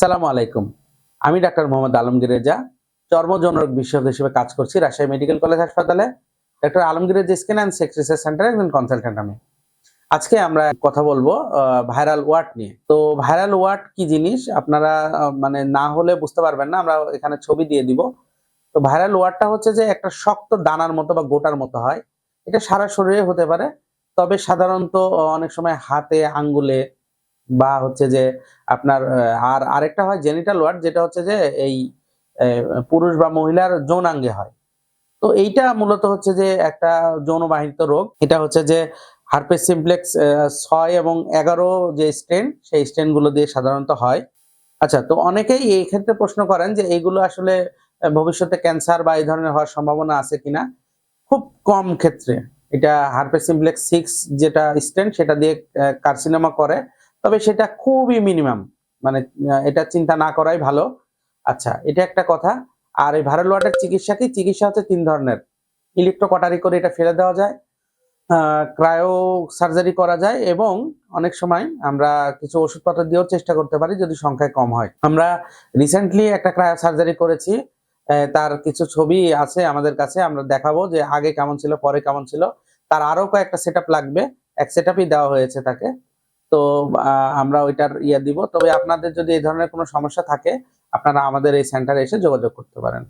সালামু আলাইকুম। আমি ডাক্তার মোহাম্মদ আলমগীর রেজা, চর্মজনরোগ বিশেষজ্ঞ হিসেবে কাজ করছি রাজশাহী মেডিকেল কলেজ হাসপাতালে। Doctor Alamgir Reza skin and sex research centre একজন কনসালট্যান্ট আমি। আজকে আমরা কথা বলব ভাইরাল ওয়ার্ড নিয়ে। তো ভাইরাল ওয়ার্ড কি জিনিস? আপনারা মানে না হলে বুঝতে পারবেন না, আমরা এখানে ছবি দিয়ে দিব। তো ভাইরাল ওয়ার্ডটা হচ্ছে যে একটা শক্ত দানার মতো বা গোটার মতো হয়। এটা সারা শরীরে হতে পারে, তবে সাধারণত অনেক সময় হাতে, আঙ্গুলে বা হচ্ছে যে আপনার আর আরেকটা হয় জেনিটাল ওয়ার্ড যেটা হচ্ছে যে এই পুরুষ বা মহিলার যৌনাঙ্গে হয়। তো এইটা মূলত হচ্ছে যে একটা যৌনবাহিত রোগ। এটা হচ্ছে যে হারপেস সিমপ্লেক্স ছয় এবং এগারো যে স্টেন, সেই স্টেনগুলো দিয়ে সাধারণত হয়। আচ্ছা তো অনেকেই এই ক্ষেত্রে প্রশ্ন করেন যে এইগুলো আসলে ভবিষ্যতে ক্যান্সার বা এই ধরনের হওয়ার সম্ভাবনা আছে কিনা? খুব কম ক্ষেত্রে। এটা হারপেস সিমপ্লেক্স সিক্স যেটা স্টেন, সেটা দিয়ে কার্সিনোমা করে। তবে সেটা খুবই মিনিমাম মানে এটা চিন্তা না করাই ভালো। আচ্ছা এটা একটা কথা। আর এই ভাইরাল ওয়াটার চিকিৎসা কি? চিকিৎসা হচ্ছে তিন ধরনের। ইলেকট্রো কটারি করে এটা ফেলে দেওয়া যায় ক্রায়ো সার্জারি করা যায় এবং অনেক সময় আমরা কিছু ওষুধপত্র দিয়েও চেষ্টা করতে পারি যদি সংখ্যায় কম হয়। আমরা রিসেন্টলি একটা ক্রায়ো সার্জারি করেছি তার কিছু ছবি আছে আমাদের কাছে, আমরা দেখাবো যে আগে কেমন ছিল, পরে কেমন ছিল। তার আরও কয়েকটা সেট লাগবে। এক সেট দেওয়া হয়েছে তাকে। তো আমরা ওইটার ইয়ে দিব। তবে আপনাদের যদি এই ধরনের কোনো সমস্যা থাকে, আপনারা আমাদের এই সেন্টারে এসে যোগাযোগ করতে পারেন।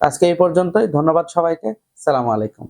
আজকে এই পর্যন্তই। ধন্যবাদ সবাইকে। সালামু আলাইকুম।